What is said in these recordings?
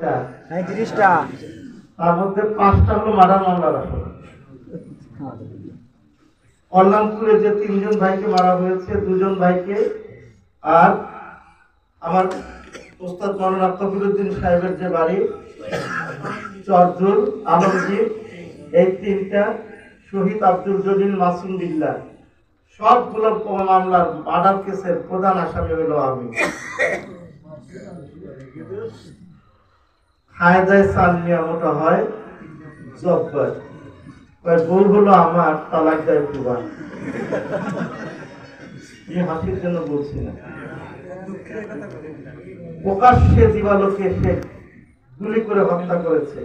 কয়েকটা তার মধ্যে পাঁচটা হলো মার্ডার মামলার কল্যাণপুরে যে তিনজন ভাইকে মারা হয়েছে দুজন ভাইকে আর আমার ওস্তাদ মৌলানা তফিরুদ্দিন সাহেবের যে বাড়ি চরজুল আলমগীর এই তিনটা শহীদ আব্দুল জলিল মাসুম বিল্লাহ। সবগুলো মামলার মার্ডার কেসের প্রধান আসামি হলো আমি। হায়দায় সাল নিয়ামত হয় জব্বার। বউ হলো আমার, তালাক দেয় কুবার এই হাসির জন্য বলছি না। প্রকাশ্যে দিবালোকে সে গুলি করে হত্যা করেছে।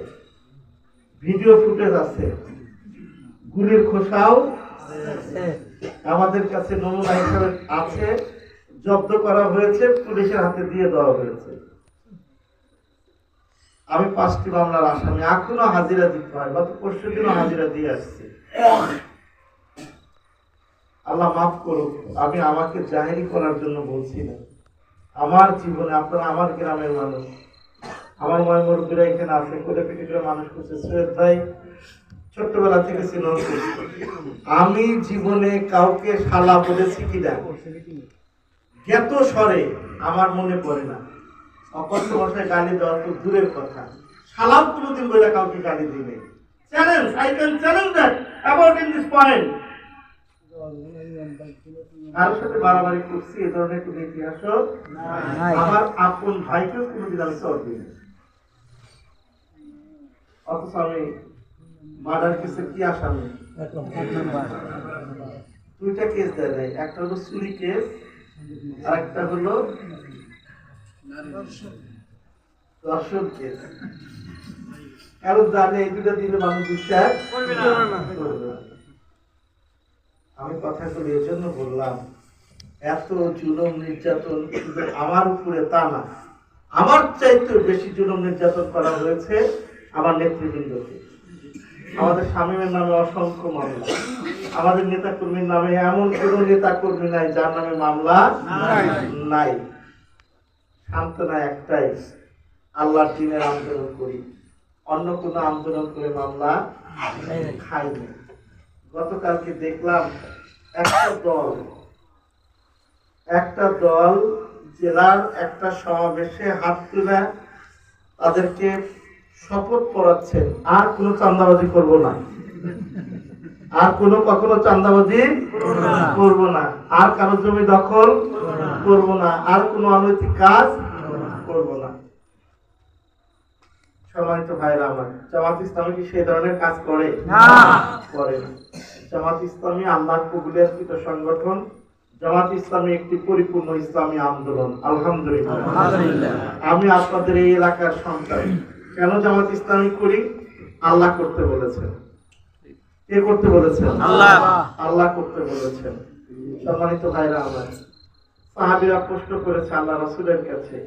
ভিডিও ফুটেজ আছে। গুলির খোসাও আমাদের কাছে নমুনা হিসেবে আছে, জব্দ করা হয়েছে, পুলিশের হাতে দিয়ে দেওয়া হয়েছে। আমি পাঁচটি মামলার আসামি। এখনও হাজিরা দিতে হয়, গত পরশু দিনও হাজিরা দিয়ে আসছি। আল্লাহ মাফ করুক, আমি আমাকে জাহেরি করার জন্য বলছি না। আমার জীবনে আপনারা আমার গ্রামের মানুষ। আমার ময় মুরব্বীরা এখানে আছে, কোলে পিঠে করে মানুষ করছে। সৈয়দ ভাই ছোট্টবেলা থেকে ছিল আমি জীবনে কাউকে শালা বলেছি কিনা? জ্ঞাত স্বরে আমার মনে পড়ে না। অকস্ট ভাষায় গালি দেওয়া তো দূরের কথা। সালাম কোনোদিন বলে কাউকে গালি দিবে। Challenge I can challenge that about in this point. কারোর সাথে বাড়াবাড়ি করছি এ ধরনের কোনো ইতিহাসও নাই। আমার আপন ভাইকেও কোনোদিন আমি চর দিই অথচ আমি মার্ডার কেসে কি আসামি দুইটা কেস দেয় নাই একটা হলো চুরি কেস আর একটা হলো দর্শন কারণ জানে এই দুটা দিলে মানুষ বিশ্বাস আমি কথা বলি এই জন্য বললাম এত জুলুম নির্যাতন শুধু আমার উপরে তা না আমার চাইতে বেশি জুলুম নির্যাতন করা হয়েছে আমার নেতৃবৃন্দকে। আমাদের স্বামীর নামে অসংখ্য মামলা। আমাদের নেতা কর্মীর নামে এমন কোন নেতা কর্মী নাই যার নামে মামলা নাই। সান্ত্বনা একটাই, আল্লাহর দিনের আন্দোলন করি। অন্য কোনো আন্দোলন করে মামলা খাইনি গতকালকে দেখলাম একটা দল একটা দল জেলার একটা সমাবেশে হাত তুলে তাদেরকে শপথ পড়াচ্ছেন, আর কোনো চান্দাবাজি করব না। আর কোনো কখনো চান্দাবাজি করব না। আর কারও জমি দখল করব না। আর কোনো অনৈতিক কাজ করব না। সম্মানিত ভাইরা আমার জামাত ইসলামী কি সেই ধরনের কাজ করে? করে না। জামাত ইসলামী আল্লাহ সংগঠন। জামাত ইসলামী একটি পরিপূর্ণ ইসলামী আন্দোলন। আলহামদুলিল্লাহ। আমি আপনাদের এই এলাকার সন্তান। কেন জামাত ইসলামী করি? আল্লাহ করতে বলেছেন। কে করতে বলেছেন? আল্লাহ। আল্লাহ। করতে বলেছেন। সম্মানিত ভাইরা আমার সাহাবীরা প্রশ্ন করেছে আল্লাহ রাসূলের কাছে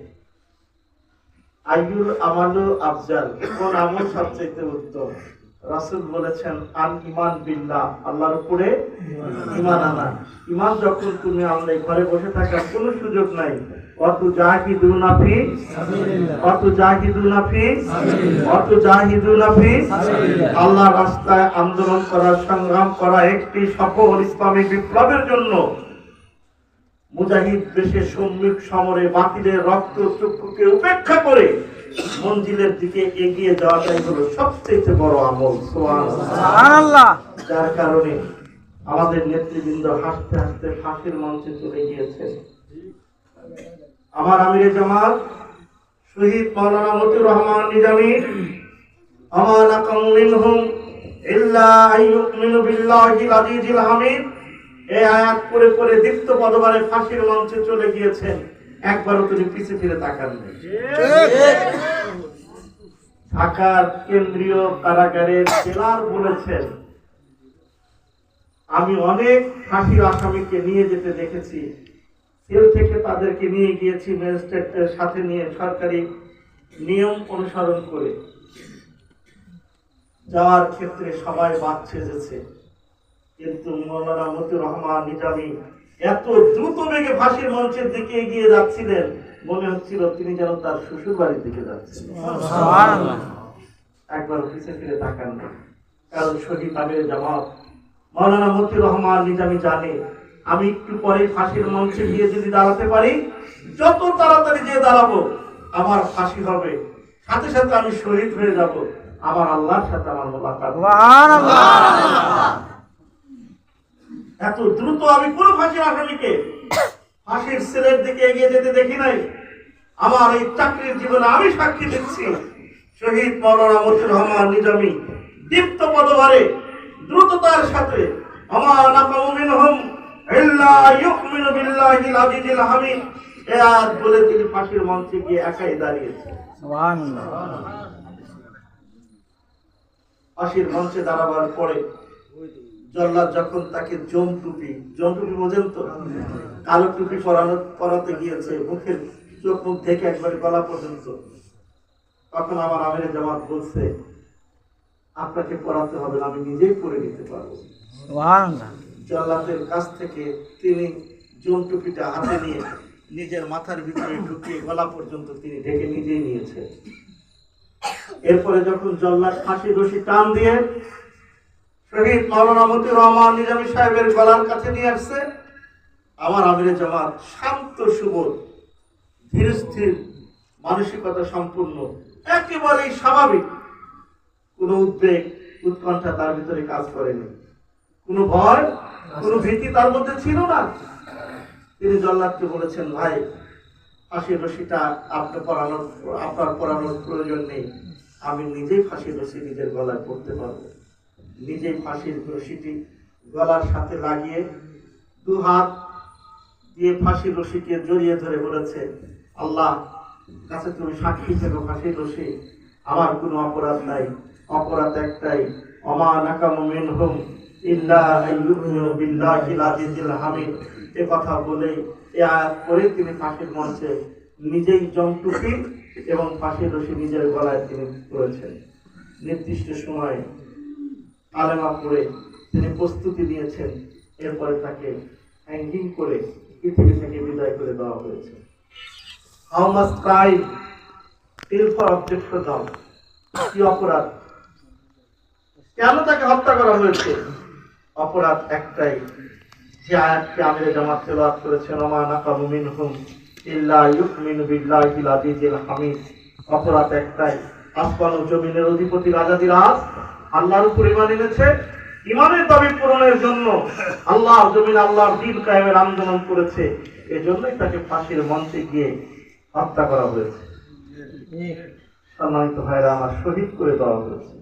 আইয়ুল আমালু আফজাল কোন আমল সবচেয়ে উত্তম? রাসূল বলেছেন আন ইমান বিল্লাহ আল্লাহর উপরে ইমান আনা। ইমান যখন তুমি আনলে ঘরে বসে থাকার কোনো সুযোগ নাই আল্লাহ রাস্তায় আন্দোলন করা সংগ্রাম করা একটি সফল ইসলামী বিপ্লবের জন্য মুজাহিদ দেশে সম্মুখ সমরে বাতিলের রক্ত চক্ষুকে উপেক্ষা করে মঞ্জিলের দিকে এগিয়ে যাওয়াটাই হলো সবচেয়ে বড় আমল। সুবহানাল্লাহ। যার কারণে আমাদের নেতৃবৃন্দ হাসতে হাসতে ফাঁসির মঞ্চে চলে গিয়েছেন। আমার আমিরে জামাত শহীদ মাওলানা মতিউর রহমান নিজামী, আমার মিনহুম ইল্লা আইয়ুমিনু বিল্লাহিল আজিজিল হামিদ। এই আয়াত পড়ে পড়ে দীপ্ত পদবারে ফাঁসির মঞ্চে চলে গিয়েছেন। একবারও তিনি পিছে ফিরে তাকান নাই। ঢাকার কেন্দ্রীয় কারাগারের জেলার বলেছেন, আমি অনেক ফাঁসির আসামিকে নিয়ে যেতে দেখেছি। জেল থেকে তাদেরকে নিয়ে গিয়েছি ম্যাজিস্ট্রেটের সাথে নিয়ে সরকারি নিয়ম অনুসরণ করে। যাওয়ার ক্ষেত্রে সবাই বাদ ছেজেছে কিন্তু মৌলানা মতিউর রহমান নিজামী এত দ্রুত বেগে ফাঁসির মঞ্চের দিকে এগিয়ে যাচ্ছিলেন মনে হচ্ছিল তিনি যেন তার শ্বশুর বাড়ির দিকে যাচ্ছেন একবার পিছে ফিরে তাকান। না কারণ শহীদ আমির জামাত মৌলানা মতিউর রহমান নিজামি জানে আমি একটু পরে ফাঁসির মঞ্চে গিয়ে যদি দাঁড়াতে পারি, যত তাড়াতাড়ি যে দাঁড়াবো, আমার ফাঁসি হবে। সাথে সাথে আমি শহীদ হয়ে যাব। আমার আল্লাহর সাথে আমার মোলাকাত। এত দ্রুত আমি কোন ফাঁসির আসামিকে, ফাঁসির সেলের দিকে এগিয়ে যেতে দেখি নাই। আমার এই চাকরির জীবনে আমি সাক্ষী দিচ্ছি। শহীদ মৌলানা মতিউর রহমান নিজামী দীপ্ত পদভারে, দ্রুততার সাথে, আমার নাকামু মিনহুম ইল্লা ইউমিনু বিল্লাহিল আজিজিল হামিদ। এ আয়াত বলে তিনি ফাঁসির মঞ্চে গিয়ে একাই দাঁড়িয়েছেন। সুবহানাল্লাহ। ফাঁসির মঞ্চে দাঁড়াবার পরে জল্লাদ যখন তাকে জম টুপি জম টুপি বোঝেন তো? কালো টুপি পরানো পরাতে গিয়েছে মুখের চোখ মুখ দেখে একবারে গলা পর্যন্ত। তখন আমার আমিরের জামাত বলছে আপনাকে পড়াতে হবে না আমি নিজেই পড়ে নিতে পারব। সুবহানাল্লাহ। জল্লাদের কাছ থেকে তিনি জম টুপিটা হাতে নিয়ে নিজের মাথার ভিতরে ঢুকিয়ে গলা পর্যন্ত তিনি ঢেকে নিজেই নিয়েছে। এরপরে যখন জল্লাদ ফাঁসি রশি টান দিয়ে শহীদ মাওলানা মতিউর রহমান নিজামী সাহেবের গলার কাছে নিয়ে আসছে, আমার আমিরে জামাত শান্ত সুবোধ ধীর, স্থির, মানসিকতা সম্পূর্ণ, একেবারেই স্বাভাবিক। কোনো উদ্বেগ, উৎকণ্ঠা তার ভিতরে কাজ করেনি। কোনো ভয়, কোনো ভীতি তার মধ্যে ছিল না। তিনি জল্লাদকে বলেছেন, ভাই, ফাঁসির রশিটা আপনি পড়ানোর আপনার পড়ানোর প্রয়োজন নেই। আমি নিজেই ফাঁসির রশি নিজের গলায় পড়তে পারব। নিজেই ফাঁসির রশিটি গলার সাথে লাগিয়ে দু হাত দিয়ে ফাঁসির রশিকে জড়িয়ে ধরে বলেছে, আল্লাহ, কাছে তুমি সাক্ষী থেকো, ফাঁসির রশি। আমার কোনো অপরাধ নাই। অপরাধ একটাই, অমা নাকামু মিনহুম। এ কথা বলে, এ আয়াত পরে তিনি ফাঁসির মঞ্চে নিজেই জমটুপি এবং ফাঁসির রশি নিজের গলায় তিনি করেছেন নির্দিষ্ট সময়ে আলেমা পড়ে তিনি প্রস্তুতি নিয়েছেন, এরপরে তাকে হ্যাঙ্গিং করে পৃথিবী থেকে বিদায় করে দেওয়া হয়েছে। How much crime till for objection কি অপরাধ? কেন তাকে হত্যা করা হয়েছে? অপরাধ একটাই যে আয়াতকে আমিরে জামাত তেলাওয়াত করেছেন ওমা নাকামু মিনহুম ইল্লা ইউমিনু বিল্লাহিল আজিজিল হামিদ। অপরাধ একটাই আসমান ও জমিনের অধিপতি রাজাদিরাজ আল্লাহর উপর ইমান এনেছে। ইমানের দাবি পূরণের জন্য আল্লাহ জমিন আল্লাহর দিন কায়েমের আন্দোলন করেছে। এজন্যই তাকে ফাঁসির মঞ্চে গিয়ে হত্যা করা হয়েছে। সম্মানিত ভাইরা আমার শহীদ করে দেওয়া হয়েছে।